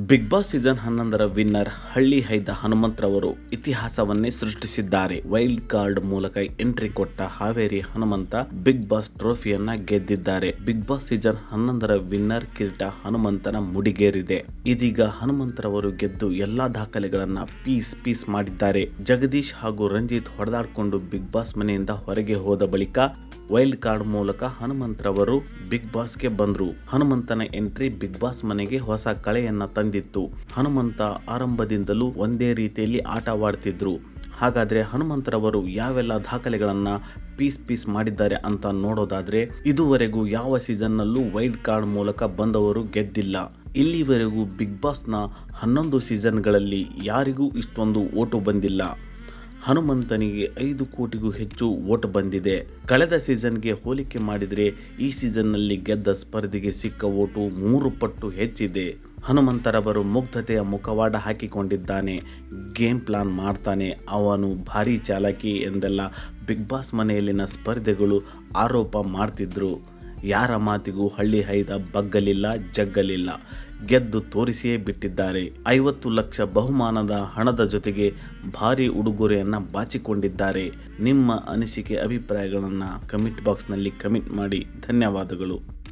Big Boss season ಹನ್ನೊಂದರ winner ಹಳ್ಳಿ ಹೈದ ಹನುಮಂತ್ರವರು ಇತಿಹಾಸವನ್ನೇ ಸೃಷ್ಟಿಸಿದ್ದಾರೆ. ವೈಲ್ಡ್ ಕಾರ್ಡ್ ಮೂಲಕ ಎಂಟ್ರಿ ಕೊಟ್ಟ ಹಾವೇರಿ ಹನುಮಂತ ಬಿಗ್ ಬಾಸ್ ಟ್ರೋಫಿಯನ್ನ ಗೆದ್ದಿದ್ದಾರೆ. ಬಿಗ್ ಬಾಸ್ ಸೀಸನ್ ಹನ್ನೊಂದರ ವಿನ್ನರ್ ಕಿರೀಟ ಹನುಮಂತನ ಮುಡಿಗೇರಿದೆ. ಇದೀಗ ಹನುಮಂತರವರು ಗೆದ್ದು ಎಲ್ಲಾ ದಾಖಲೆಗಳನ್ನ ಪೀಸ್ ಪೀಸ್ ಮಾಡಿದ್ದಾರೆ. ಜಗದೀಶ್ ಹಾಗೂ ರಂಜಿತ್ ಹೊಡೆದಾಡಿಕೊಂಡು ಬಿಗ್ ಬಾಸ್ ಮನೆಯಿಂದ ಹೊರಗೆ ಹೋದ ಬಳಿಕ ವೈಲ್ಡ್ ಕಾರ್ಡ್ ಮೂಲಕ ಹನುಮಂತರವರು ಬಿಗ್ ಬಾಸ್ಗೆ ಬಂದ್ರು. ಹನುಮಂತನ ಎಂಟ್ರಿ ಬಿಗ್ ಬಾಸ್ ಮನೆಗೆ ಹೊಸ ಕಳೆಯನ್ನ ತಂದಿತ್ತು. ಹನುಮಂತ ಆರಂಭದಿಂದಲೂ ಒಂದೇ ರೀತಿಯಲ್ಲಿ ಆಟವಾಡ್ತಿದ್ರು. ಹಾಗಾದ್ರೆ ಹನುಮಂತರವರು ಯಾವೆಲ್ಲ ದಾಖಲೆಗಳನ್ನ ಪೀಸ್ ಪೀಸ್ ಮಾಡಿದ್ದಾರೆ ಅಂತ ನೋಡೋದಾದ್ರೆ, ಇದುವರೆಗೂ ಯಾವ ಸೀಸನ್ನಲ್ಲೂ ವೈಲ್ಡ್ ಕಾರ್ಡ್ ಮೂಲಕ ಬಂದವರು ಗೆದ್ದಿಲ್ಲ. ಇಲ್ಲಿವರೆಗೂ ಬಿಗ್ ಬಾಸ್ನ ಹನ್ನೊಂದು ಸೀಸನ್ಗಳಲ್ಲಿ ಯಾರಿಗೂ ಇಷ್ಟೊಂದು ಓಟು ಬಂದಿಲ್ಲ. ಹನುಮಂತನಿಗೆ ಐದು ಕೋಟಿಗೂ ಹೆಚ್ಚು ಓಟ್ ಬಂದಿದೆ. ಕಳೆದ ಸೀಸನ್ಗೆ ಹೋಲಿಕೆ ಮಾಡಿದರೆ ಈ ಸೀಸನ್ನಲ್ಲಿ ಗೆದ್ದ ಸ್ಪರ್ಧಿಗೆ ಸಿಕ್ಕ ಓಟು ಮೂರು ಪಟ್ಟು ಹೆಚ್ಚಿದೆ. ಹನುಮಂತರವರು ಮುಗ್ಧತೆಯ ಮುಖವಾಡ ಹಾಕಿಕೊಂಡಿದ್ದಾನೆ, ಗೇಮ್ ಪ್ಲಾನ್ ಮಾಡ್ತಾನೆ, ಅವನು ಭಾರಿ ಚಾಲಕಿ ಎಂದೆಲ್ಲ ಬಿಗ್ ಬಾಸ್ ಮನೆಯಲ್ಲಿನ ಸ್ಪರ್ಧೆಗಳು ಆರೋಪ ಮಾಡ್ತಿದ್ರು. ಯಾರ ಮಾತಿಗೂ ಹಳ್ಳಿ ಹೈದ ಬಗ್ಗಲಿಲ್ಲ, ಜಗ್ಗಲಿಲ್ಲ. ಗೆದ್ದು ತೋರಿಸಿಯೇ ಬಿಟ್ಟಿದ್ದಾರೆ. ಐವತ್ತು ಲಕ್ಷ ಬಹುಮಾನದ ಹಣದ ಜೊತೆಗೆ ಭಾರಿ ಉಡುಗೊರೆಯನ್ನ ಬಾಚಿಕೊಂಡಿದ್ದಾರೆ. ನಿಮ್ಮ ಅನಿಸಿಕೆ ಅಭಿಪ್ರಾಯಗಳನ್ನು ಕಮೆಂಟ್ ಬಾಕ್ಸ್ನಲ್ಲಿ ಕಮೆಂಟ್ ಮಾಡಿ. ಧನ್ಯವಾದಗಳು.